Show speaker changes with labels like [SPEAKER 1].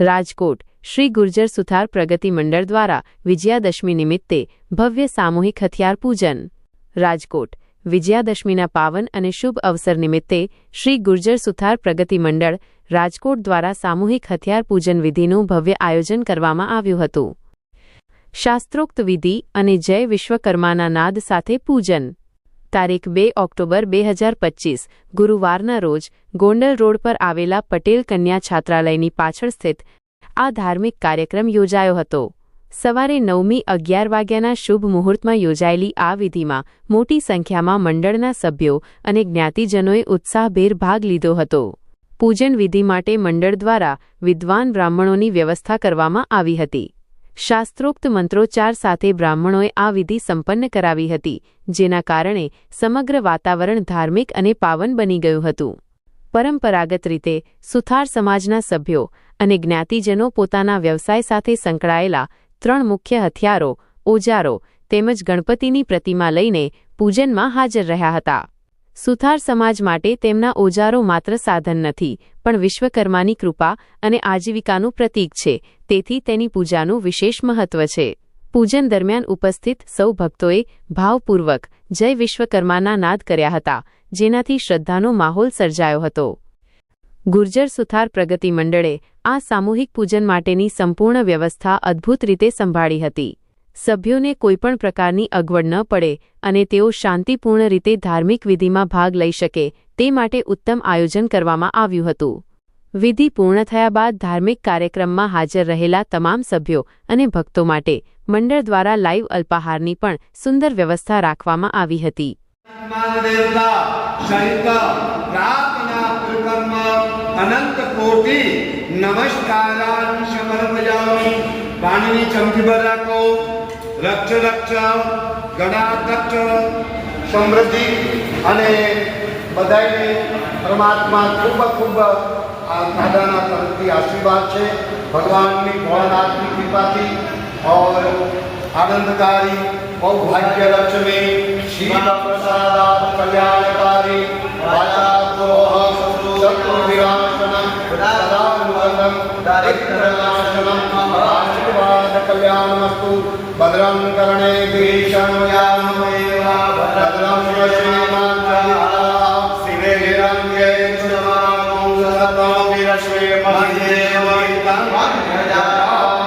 [SPEAKER 1] રાજકોટ, શ્રી ગુર્જર સુથાર પ્રગતિ મંડળ દ્વારા વિજયાદશમી નિમિત્તે ભવ્ય સામૂહિક હથિયાર પૂજન. રાજકોટ, વિજયાદશમીના પાવન અને શુભ અવસર નિમિત્તે શ્રી ગુર્જર સુથાર પ્રગતિ મંડળ રાજકોટ દ્વારા સામૂહિક હથિયાર પૂજન વિધિનું ભવ્ય આયોજન કરવામાં આવ્યું હતું. શાસ્ત્રોક્ત વિધિ અને જય વિશ્વકર્માના નાદ સાથે પૂજન. તારીખ બે ઓક્ટોબર બે હજાર પચીસ, ગુરુવારના રોજ ગોંડલ રોડ પર આવેલા પટેલ કન્યા છાત્રાલયની પાછળ સ્થિત આ ધાર્મિક કાર્યક્રમ યોજાયો હતો. સવારે નવમી અગિયાર વાગ્યાના શુભ મુહૂર્તમાં યોજાયેલી આ વિધિમાં મોટી સંખ્યામાં મંડળના સભ્યો અને જ્ઞાતિજનોએ ઉત્સાહભેર ભાગ લીધો હતો. પૂજન વિધિ માટે મંડળ દ્વારા વિદ્વાન બ્રાહ્મણોની વ્યવસ્થા કરવામાં આવી હતી. શાસ્ત્રોક્ત મંત્રોચ્ચાર સાથે બ્રાહ્મણોએ આ વિધિ સંપન્ન કરાવી હતી, જેના કારણે સમગ્ર વાતાવરણ ધાર્મિક અને પાવન બની ગયું હતું. પરંપરાગત રીતે, સુથાર સમાજના સભ્યો અને જ્ઞાતિજનો પોતાના વ્યવસાય સાથે સંકળાયેલા ત્રણ મુખ્ય હથિયારો, ઓજારો તેમજ ગણપતિની પ્રતિમા લઈને પૂજનમાં હાજર રહ્યા હતા. સુથાર સમાજ માટે તેમના ઓજારો માત્ર સાધન નથી, પણ વિશ્વકર્માની કૃપા અને આજીવિકાનું પ્રતીક છે, તેથી તેની પૂજાનું વિશેષ મહત્વ છે. પૂજન દરમિયાન ઉપસ્થિત સૌ ભક્તોએ ભાવપૂર્વક જય વિશ્વકર્માના નાદ કર્યા હતા, જેનાથી શ્રદ્ધાનો માહોલ સર્જાયો હતો. ગુર્જર સુથાર પ્રગતિ મંડળે આ સામૂહિક પૂજન માટેની સંપૂર્ણ વ્યવસ્થા અદ્ભુત રીતે સંભાળી હતી. સભ્યોને કોઈપણ પ્રકારની અગવડ ન પડે અને તેઓ શાંતિપૂર્ણ રીતે ધાર્મિક વિધિમાં ભાગ લઈ શકે તે માટે ઉત્તમ આયોજન કરવામાં આવ્યું હતું. વિધિ પૂર્ણ થયા બાદ ધાર્મિક કાર્યક્રમમાં હાજર રહેલા તમામ સભ્યો અને ભક્તો માટે મંડળ દ્વારા લાઇવ અલ્પાહારની પણ સુંદર વ્યવસ્થા રાખવામાં આવી હતી.
[SPEAKER 2] અનંત લક્ષ રક્ષણ ગણાધક્ષણ સમૃદ્ધિ અને બધાને પરમાત્મા ખૂબ ખૂબ આ દાદાના તરફથી આશીર્વાદ છે. ભગવાનની ભોળાનાથની કૃપાથી ઓર આનંદકારી સૌભાગ્ય લક્ષ્મી શિવ પ્રસાદ કલ્યાણકારી ભદ્રમ કર્ણે ભીષણયામેવા ભદ્રમ શ્રીમંતલા શિવે હિરણ્યે સુમાકું સતમ વિરશ્વે મહ્યે વૈતમ ભજારા